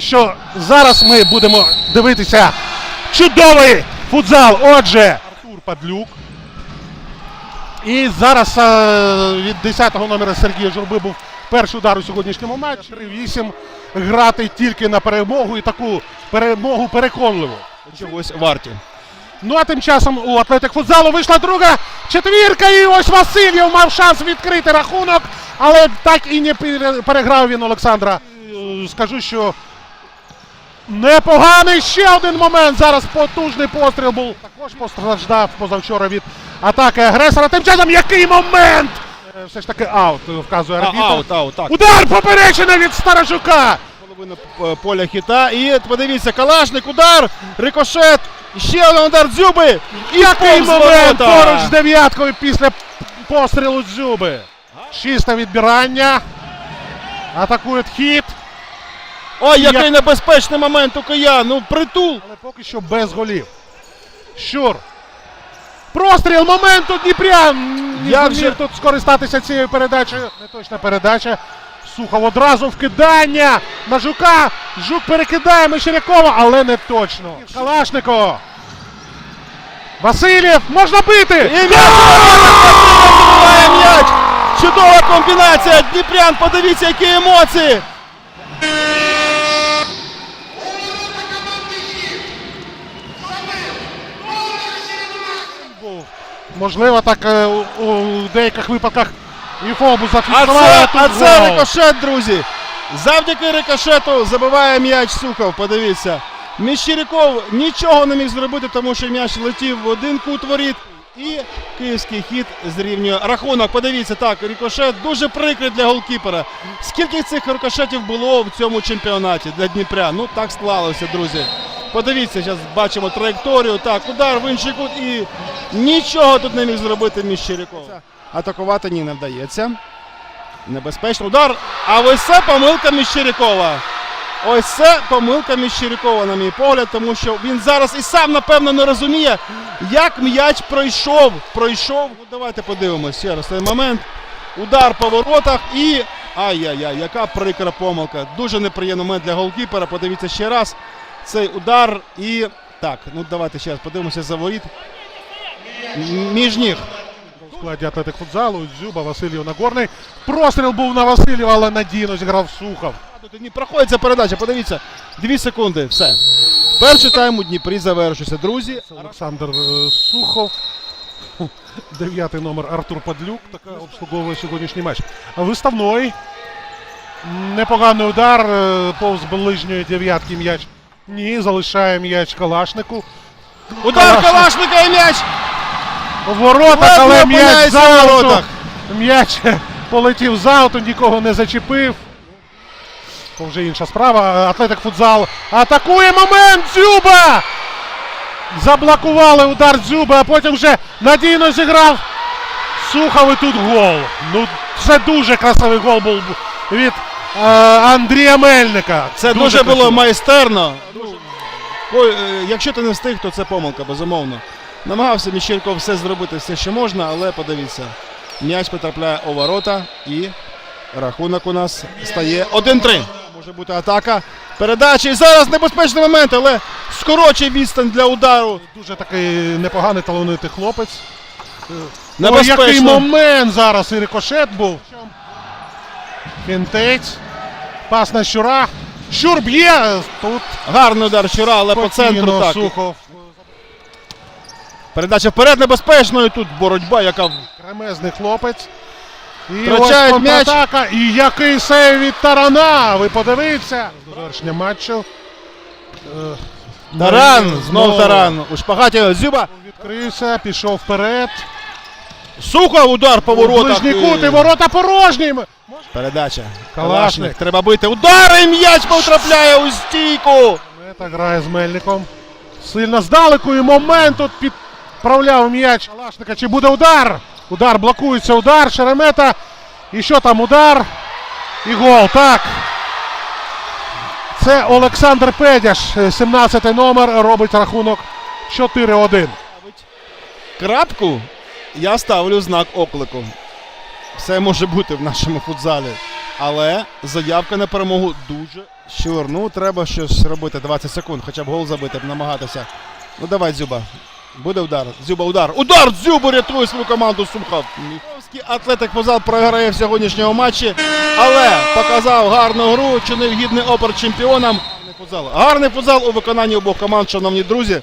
Що зараз ми будемо дивитися чудовий футзал. Отже, Артур Падлюк. І зараз е, від 10-го номера Сергія Журби був перший удар у сьогоднішньому матчі. 3-8 грати тільки на перемогу і таку перемогу переконливу. чогось варті. Ну а тим часом у Атлетик футзалу вийшла друга четвірка. І ось Васильєв мав шанс відкрити рахунок, але так і не переграв він Олександра. Е, Скажу, що непоганий ще один момент. Зараз потужний постріл був. Також постраждав позавчора від атаки агресора. Тим часом який момент! Е, Все ж таки аут е, вказує арбітр. аут, аут, так. Удар поперечина від Старожука. Половина поля хіта. І подивіться, Калашник, удар, рикошет. Ще один удар дзюби. І Який момент поруч з дев'яткою після пострілу Дзюби. Чисте відбирання. Атакує хід. Ой, який Як- небезпечний момент у Киян. Ну, притул. Але поки що без голів. Щур. Простріл моменту Дніпрян. Не Як же- тут скористатися цією передачею. Неточна передача. Сухов одразу вкидання на Жука. Жук перекидає Мещерякова, але не точно. Калашнико. Васильєв, можна бити! І м'яч забиває м'яч. Чудова комбінація. Дніпрян, подивіться, які емоції. Можливо, так е, у, у деяких випадках і Фобус А це, а це рикошет, друзі. Завдяки рикошету забиває м'яч Сухов. Подивіться. Міщиряков нічого не міг зробити, тому що м'яч летів в один кут воріт. І київський хід зрівнює рахунок. Подивіться, так, рикошет дуже прикрий для голкіпера. Скільки цих рикошетів було в цьому чемпіонаті для Дніпря? Ну так склалося, друзі. Подивіться, зараз бачимо траєкторію. Так, удар в інший кут і нічого тут не міг зробити Міщиряков. Атакувати ні не вдається. Небезпечний удар. А ось це помилка Міщирякова. Ось це помилка Міщирякова, на мій погляд, тому що він зараз і сам, напевно, не розуміє, як м'яч пройшов. Пройшов. Ну, давайте подивимося ще раз цей момент. Удар по воротах і. Ай-яй-яй, яка прикра помилка. Дуже неприємний момент для голкіпера. Подивіться ще раз. Цей удар і. Так, ну давайте ще раз подивимося за воріт. Між ніг. У складі атлетик футзалу, Дзюба, Васильєв Нагорний. Простріл був на Васильєва, але надійно зіграв Сухов. Не проходить ця передача, подивіться. Дві секунди, все. Перший тайм у Дніпрі завершився, друзі. Олександр е, Сухов. Дев'ятий номер Артур Падлюк. Така обслуговує сьогоднішній матч. Виставной. Непоганий удар. е, Повз ближньої дев'ятки м'яч. Ні, залишає м'яч Калашнику. Удар Калашника і м'яч! В воротах, але м'яч за воротах. М'яч полетів за ауту, нікого не зачепив. То вже інша справа. Атлетик футзал атакує момент Дзюба! Заблокували удар Дзюба, а потім вже надійно зіграв Сухов і тут гол. Ну, це дуже красивий гол був від е, Андрія Мельника. Це дуже, було майстерно. Ой, е, якщо ти не встиг, то це помилка, безумовно. Намагався Міщерков все зробити, все, що можна, але подивіться. М'яч потрапляє у ворота і рахунок у нас стає 1-3. Може бути атака. Передача. І зараз небезпечний момент, але скорочує відстань для удару. Дуже такий непоганий талановитий хлопець. Ой, Небезпечно. який момент зараз і рикошет був. Фінтець. Пас на щура. Щур б'є. Тут Гарний удар щура, але по центру так. Сухов. Передача вперед небезпечною. Тут боротьба, яка Кремезний хлопець. І Втрачають ось м'яч. контратака. І який сейв від Тарана. Ви подивіться. Завершення матчу. Е, Таран, Марин знов Таран. У шпагаті Зюба. Відкрився, пішов вперед. Сухов удар по воротах. Ближній кут і ворота порожні. Передача. Калашник. Калашник. Треба бити. Удар і м'яч потрапляє у стійку. Мета грає з Мельником. Сильно здалеку і момент тут підправляв м'яч. Калашника. Чи буде удар? Удар блокується. Удар. Шеремета. І що там удар? І гол. Так. Це Олександр Педяш, 17 номер, робить рахунок 4-1. Крапку я ставлю знак оклику. Все може бути в нашому футзалі. Але заявка на перемогу дуже щур. Ну, треба щось робити. 20 секунд, хоча б гол забити, намагатися. Ну давай, Дзюба. Буде удар. Дзюба, удар. Удар! Дзюба рятує свою команду Сухов. Міховський атлетик футзал програє в сьогоднішньому матчі, але показав гарну гру, чинив гідний опер чемпіонам. Гарний футзал у виконанні обох команд, шановні друзі.